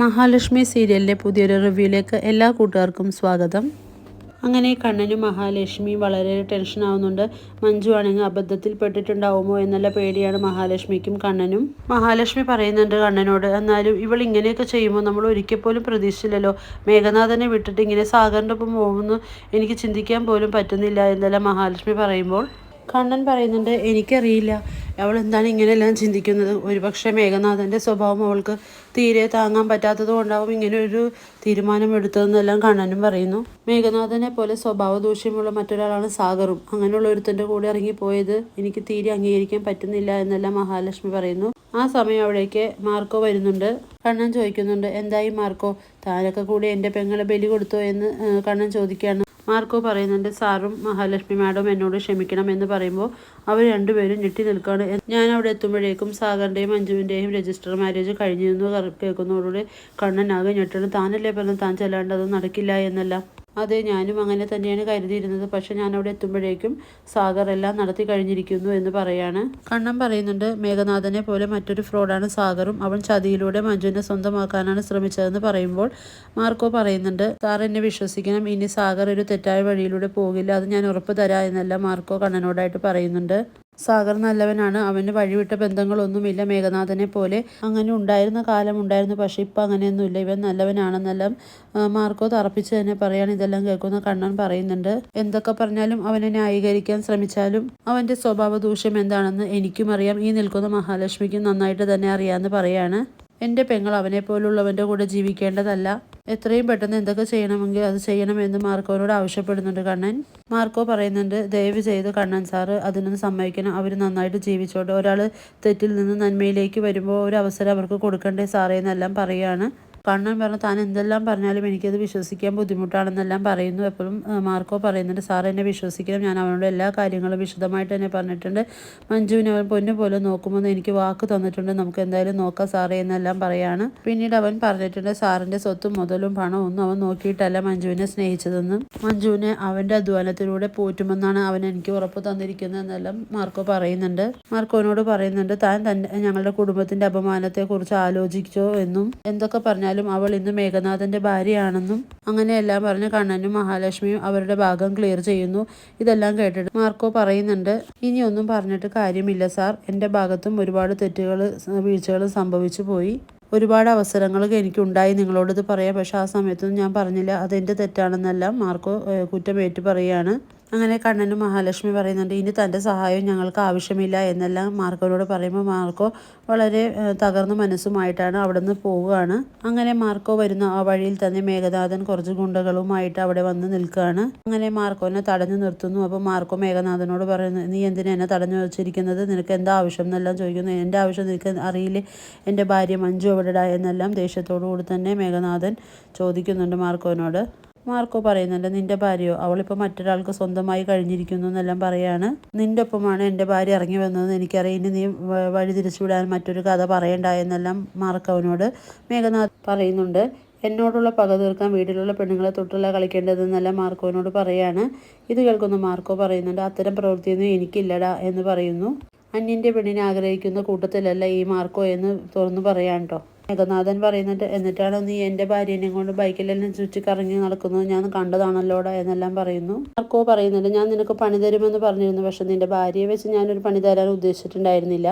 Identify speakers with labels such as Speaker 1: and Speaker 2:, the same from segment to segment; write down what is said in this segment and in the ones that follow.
Speaker 1: മഹാലക്ഷ്മി സീരിയലിലെ പുതിയൊരു റിവ്യൂയിലേക്ക് എല്ലാ കൂട്ടുകാർക്കും സ്വാഗതം. അങ്ങനെ കണ്ണനും മഹാലക്ഷ്മിയും വളരെ ടെൻഷൻ ആവുന്നുണ്ട്. മഞ്ജു ആണെങ്കിൽ അബദ്ധത്തിൽ പെട്ടിട്ടുണ്ടാവുമോ എന്നുള്ള പേടിയാണ് മഹാലക്ഷ്മിക്കും കണ്ണനും. മഹാലക്ഷ്മി പറയുന്നുണ്ട് കണ്ണനോട് എന്നാലും ഇവൾ ഇങ്ങനെയൊക്കെ ചെയ്യുമ്പോൾ നമ്മൾ ഒരിക്കൽ പോലും പ്രതീക്ഷിച്ചില്ലല്ലോ. മേഘനാഥനെ വിട്ടിട്ട് ഇങ്ങനെ സാഗറിന്റെ ഒപ്പം പോകുമെന്ന് എനിക്ക് ചിന്തിക്കാൻ പോലും പറ്റുന്നില്ല എന്നല്ല മഹാലക്ഷ്മി പറയുമ്പോൾ. കണ്ണൻ പറയുന്നുണ്ട് എനിക്കറിയില്ല. അവൾ എന്താണ് ഇങ്ങനെയെല്ലാം ചിന്തിക്കുന്നത്? ഒരുപക്ഷെ മേഘനാഥന്റെ സ്വഭാവം അവൾക്ക് തീരെ താങ്ങാൻ പറ്റാത്തത് കൊണ്ടാവും ഇങ്ങനെ ഒരു തീരുമാനം എടുത്തതെന്നെല്ലാം കണ്ണനും പറയുന്നു. മേഘനാഥനെ പോലെ സ്വഭാവ ദൂഷ്യമുള്ള മറ്റൊരാളാണ് സാഗറും. അങ്ങനെയുള്ള ഒരുത്തന്റെ കൂടെ ഇറങ്ങിപ്പോയത് എനിക്ക് തീരെ അംഗീകരിക്കാൻ പറ്റുന്നില്ല എന്നെല്ലാം മഹാലക്ഷ്മി പറയുന്നു. ആ സമയം അവിടേക്ക് മാർക്കോ വരുന്നുണ്ട്. കണ്ണൻ ചോദിക്കുന്നുണ്ട് എന്തായി മാർക്കോ? താനൊക്കെ കൂടി എന്റെ പെങ്ങളെ ബലി കൊടുത്തോ? എന്ന് കണ്ണൻ ചോദിക്കുകയാണ്. മാർക്കോ പറയുന്നുണ്ട് സാറും മഹാലക്ഷ്മി മാഡം എന്നോട് ക്ഷമിക്കണം എന്ന് പറയുമ്പോൾ അവർ രണ്ടുപേരും ഞെട്ടി നിൽക്കുകയാണ്. ഞാൻ അവിടെ എത്തുമ്പോഴേക്കും സാഗറിന്റെയും മഞ്ജുവിന്റെയും രജിസ്റ്റർ മാരേജ് കഴിഞ്ഞിരുന്നു കേൾക്കുന്നതോടുകൂടി കണ്ണനാകെ ഞെട്ടണം താനല്ലേ പറഞ്ഞു താൻ ചെല്ലാണ്ട് അത് നടക്കില്ല എന്നെല്ലാം. അതെ ഞാനും അങ്ങനെ തന്നെയാണ് കരുതിയിരുന്നത്. പക്ഷെ ഞാൻ അവിടെ എത്തുമ്പോഴേക്കും സാഗർ എല്ലാം നടത്തി കഴിഞ്ഞിരിക്കുന്നു എന്ന് പറയാണ്. കണ്ണൻ പറയുന്നുണ്ട് മേഘനാഥനെ പോലെ മറ്റൊരു ഫ്രോഡാണ് സാഗറും. അവൻ ചതിയിലൂടെ മഞ്ജുവിനെ സ്വന്തമാക്കാനാണ് ശ്രമിച്ചതെന്ന് പറയുമ്പോൾ മാർക്കോ പറയുന്നുണ്ട് സാർ എന്നെ വിശ്വസിക്കണം. ഇനി സാഗർ ഒരു തെറ്റായ വഴിയിലൂടെ പോകില്ല. അത് ഞാൻ ഉറപ്പ് തരാം എന്നല്ല മാർക്കോ കണ്ണനോടായിട്ട് പറയുന്നുണ്ട്. സാഗർ നല്ലവനാണ്. അവന് വഴിവിട്ട ബന്ധങ്ങളൊന്നുമില്ല. മേഘനാഥനെ പോലെ അങ്ങനെ ഉണ്ടായിരുന്ന കാലം ഉണ്ടായിരുന്നു. പക്ഷേ ഇപ്പം അങ്ങനെയൊന്നുമില്ല. ഇവൻ നല്ലവനാണെന്നെല്ലാം മാർക്കോ തറപ്പിച്ച് തന്നെ പറയാൻ ഇതെല്ലാം കേൾക്കുന്ന കണ്ണൻ പറയുന്നുണ്ട്. എന്തൊക്കെ പറഞ്ഞാലും അവനെ ന്യായീകരിക്കാൻ ശ്രമിച്ചാലും അവന്റെ സ്വഭാവ ദൂഷ്യം എന്താണെന്ന് എനിക്കും അറിയാം. ഈ നിൽക്കുന്ന മഹാലക്ഷ്മിക്കും നന്നായിട്ട് തന്നെ അറിയാമെന്ന് പറയാണ്. എന്റെ പെങ്ങൾ അവനെ പോലുള്ളവന്റെ കൂടെ ജീവിക്കേണ്ടതല്ല. എത്രയും പെട്ടെന്ന് എന്തൊക്കെ ചെയ്യണമെങ്കിൽ അത് ചെയ്യണമെന്ന് മാർക്കോനോട് ആവശ്യപ്പെടുന്നുണ്ട് കണ്ണൻ. മാർക്കോ പറയുന്നുണ്ട് ദയവ് ചെയ്ത് കണ്ണൻ സാറ് അതിനൊന്ന് സമ്മതിക്കണം. അവർ നന്നായിട്ട് ജീവിച്ചോട്ടെ. ഒരാൾ തെറ്റിൽ നിന്ന് നന്മയിലേക്ക് വരുമ്പോൾ ഒരു അവസരം അവർക്ക് കൊടുക്കണ്ടേ സാറേ എന്നെല്ലാം പറയുകയാണ് കണ്ണൻ പറഞ്ഞു താൻ എന്തെല്ലാം പറഞ്ഞാലും എനിക്കത് വിശ്വസിക്കാൻ ബുദ്ധിമുട്ടാണെന്നെല്ലാം പറയുന്നു. എപ്പോഴും മാർക്കോ പറയുന്നുണ്ട് സാർ എന്നെ വിശ്വസിക്കണം. ഞാൻ അവനോട് എല്ലാ കാര്യങ്ങളും വിശദമായിട്ട് തന്നെ പറഞ്ഞിട്ടുണ്ട്. മഞ്ജുവിനെ അവൻ പൊന്നു പോലെ നോക്കുമെന്ന് എനിക്ക് വാക്ക് തന്നിട്ടുണ്ട്. നമുക്ക് എന്തായാലും നോക്കാം സാറേ എന്നെല്ലാം പറയാണ്. പിന്നീട് അവൻ പറഞ്ഞിട്ടുണ്ട് സാറിന്റെ സ്വത്തും മുതലും പണവും ഒന്നും അവൻ നോക്കിയിട്ടല്ല മഞ്ജുവിനെ സ്നേഹിച്ചതെന്നും. മഞ്ജുവിനെ അവന്റെ അധ്വാനത്തിലൂടെ പോറ്റുമെന്നാണ് അവൻ എനിക്ക് ഉറപ്പ് തന്നിരിക്കുന്നതെന്നെല്ലാം മാർക്കോ പറയുന്നുണ്ട്. മാർക്കോനോട് പറയുന്നുണ്ട് താൻ തന്നെ ഞങ്ങളുടെ കുടുംബത്തിന്റെ അപമാനത്തെക്കുറിച്ച് ആലോചിച്ചോ എന്നും. എന്തൊക്കെ പറഞ്ഞാലും അവൾ ഇന്ന് മേഘനാഥന്റെ ഭാര്യയാണെന്നും അങ്ങനെയെല്ലാം പറഞ്ഞ് കണ്ണനും മഹാലക്ഷ്മിയും അവരുടെ ഭാഗം ക്ലിയർ ചെയ്യുന്നു. ഇതെല്ലാം കേട്ടിട്ട് മാർക്കോ പറയുന്നുണ്ട് ഇനിയൊന്നും പറഞ്ഞിട്ട് കാര്യമില്ല സാർ. എന്റെ ഭാഗത്തും ഒരുപാട് തെറ്റുകൾ വീഴ്ചകൾ സംഭവിച്ചു പോയി. ഒരുപാട് അവസരങ്ങൾ എനിക്കുണ്ടായി. നിങ്ങളോട് ഇത് പറയാം. പക്ഷെ ആ സമയത്തൊന്നും ഞാൻ പറഞ്ഞില്ല. അതെന്റെ തെറ്റാണെന്നല്ല മാർക്കോ കുറ്റമേറ്റ് പറയുകയാണ്. അങ്ങനെ കണ്ണനും മഹാലക്ഷ്മി പറയുന്നുണ്ട് ഇനി തന്റെ സഹായം ഞങ്ങൾക്ക് ആവശ്യമില്ല എന്നെല്ലാം മാർക്കോനോട് പറയുമ്പോൾ മാർക്കോ വളരെ തകർന്ന മനസ്സുമായിട്ടാണ് അവിടെ നിന്ന് പോവുകയാണ്. അങ്ങനെ മാർക്കോ വരുന്ന ആ വഴിയിൽ തന്നെ മേഘനാഥൻ കുറച്ച് ഗുണ്ടകളുമായിട്ട് അവിടെ വന്ന് നിൽക്കുകയാണ്. അങ്ങനെ മാർക്കോനെ തടഞ്ഞു നിർത്തുന്നു. അപ്പോൾ മാർക്കോ മേഘനാഥനോട് പറയുന്നു നീ എന്തിനാ എന്നെ തടഞ്ഞു വെച്ചിരിക്കുന്നത്? നിനക്ക് എന്താ ആവശ്യം? എന്നെല്ലാം ചോദിക്കുന്നു. എന്റെ ആവശ്യം നിനക്ക് അറിയില്ലേ? എന്റെ ഭാര്യ മഞ്ജു എവിടെടാ? എന്നെല്ലാം ദേഷ്യത്തോടു കൂടി തന്നെ മേഘനാഥൻ ചോദിക്കുന്നുണ്ട് മാർക്കോനോട്. മാർക്കോ പറയുന്നുണ്ട് നിന്റെ ഭാര്യയോ? അവളിപ്പോൾ മറ്റൊരാൾക്ക് സ്വന്തമായി കഴിഞ്ഞിരിക്കുന്നു എന്നെല്ലാം പറയാണ്. നിന്റെ ഒപ്പമാണ് എന്റെ ഭാര്യ ഇറങ്ങി വന്നതെന്ന് എനിക്കറിയാം ഇനി നീ വഴി തിരിച്ചുവിടാൻ മറ്റൊരു കഥ പറയണ്ട എന്നെല്ലാം മാർക്കോവിനോട് മേഘനാഥ് പറയുന്നുണ്ട്. എന്നോടുള്ള പക തീർക്കാൻ വീട്ടിലുള്ള പെണ്ണുങ്ങളെ തൊട്ടുള്ള കളിക്കേണ്ടതെന്നല്ല മാർക്കോവിനോട് പറയാണ്. ഇത് കേൾക്കുന്ന മാർക്കോ പറയുന്നുണ്ട്. അത്തരം പ്രവൃത്തിയൊന്നും എനിക്കില്ലടാ എന്ന് പറയുന്നു. അന്യന്റെ പെണ്ണിനെ ആഗ്രഹിക്കുന്ന കൂട്ടത്തിലല്ല ഈ മാർക്കോ എന്ന് തുറന്നു പറയാൻ കേട്ടോ മേഘനാഥൻ പറയുന്നുണ്ട് എന്നിട്ടാണോ നീ എന്റെ ഭാര്യനെയും കൊണ്ട് ബൈക്കിലെല്ലാം ചുറ്റിക്കറങ്ങി നടക്കുന്നത്? ഞാൻ കണ്ടതാണല്ലോടാ എന്നെല്ലാം പറയുന്നു. ആർക്കോ പറയുന്നുണ്ട് ഞാൻ നിനക്ക് പണി തരുമെന്ന് പറഞ്ഞിരുന്നു പക്ഷെ നിന്റെ ഭാര്യയെ വെച്ച് ഞാനൊരു പണി തരാൻ ഉദ്ദേശിച്ചിട്ടുണ്ടായിരുന്നില്ല.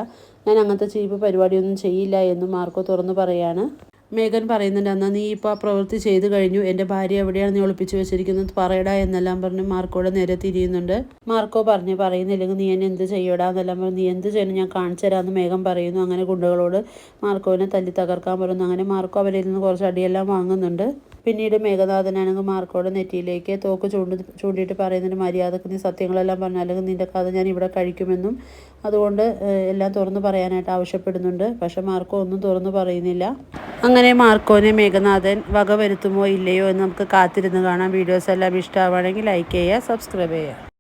Speaker 1: ഞാൻ അങ്ങനത്തെ ചീപ്പ് പരിപാടിയൊന്നും ചെയ്യില്ല എന്നും മാർക്കോ തുറന്നു പറയാണ്. മേഘൻ പറയുന്നുണ്ട് എന്നാൽ നീ ഇപ്പോൾ ആ പ്രവൃത്തി ചെയ്തു കഴിഞ്ഞു. എന്റെ ഭാര്യ എവിടെയാണ് നീ ഒളിപ്പിച്ചു വെച്ചിരിക്കുന്നത്? പറയടാ എന്നെല്ലാം പറഞ്ഞ് മാർക്കോടെ നേരെ തിരിയുന്നുണ്ട്. മാർക്കോ പറഞ്ഞ് പറയുന്നില്ലെങ്കിൽ നീ എന്നെ എന്ത് ചെയ്യടാ? എന്നെല്ലാം പറഞ്ഞ് നീ എന്ത് ചെയ്യണം? ഞാൻ കാണിച്ചു തരാമെന്ന് മേഘം പറയുന്നു. അങ്ങനെ ഗുണ്ടകളോട് മാർക്കോവിനെ തല്ലി തകർക്കാൻ പറയുന്നു. അങ്ങനെ മാർക്കോ അവരിൽ നിന്ന് കുറച്ച് അടിയെല്ലാം വാങ്ങുന്നുണ്ട്. പിന്നീട് മേഘനാഥനാണെങ്കിൽ മാർക്കോടെ നെറ്റിയിലേക്ക് തോക്ക് ചൂണ്ടി ചൂണ്ടിയിട്ട് പറയുന്നതിന് മര്യാദയ്ക്ക് നീ സത്യങ്ങളെല്ലാം പറഞ്ഞു അല്ലെങ്കിൽ നിന്റെ കഥ ഞാൻ ഇവിടെ കഴിക്കുമെന്നും അതുകൊണ്ട് എല്ലാം തുറന്നു പറയാനായിട്ട് ആവശ്യപ്പെടുന്നുണ്ട്. പക്ഷെ മാർക്കോ ഒന്നും തുറന്നു പറയുന്നില്ല. അങ്ങനെ മാർക്കോനെ മേഘനാഥൻ വക വരുത്തുമോ ഇല്ലയോ എന്ന് നമുക്ക് കാത്തിരുന്ന് കാണാം. വീഡിയോസ് എല്ലാം ഇഷ്ടമാവുകയാണെങ്കിൽ ലൈക്ക് ചെയ്യുക സബ്സ്ക്രൈബ് ചെയ്യുക.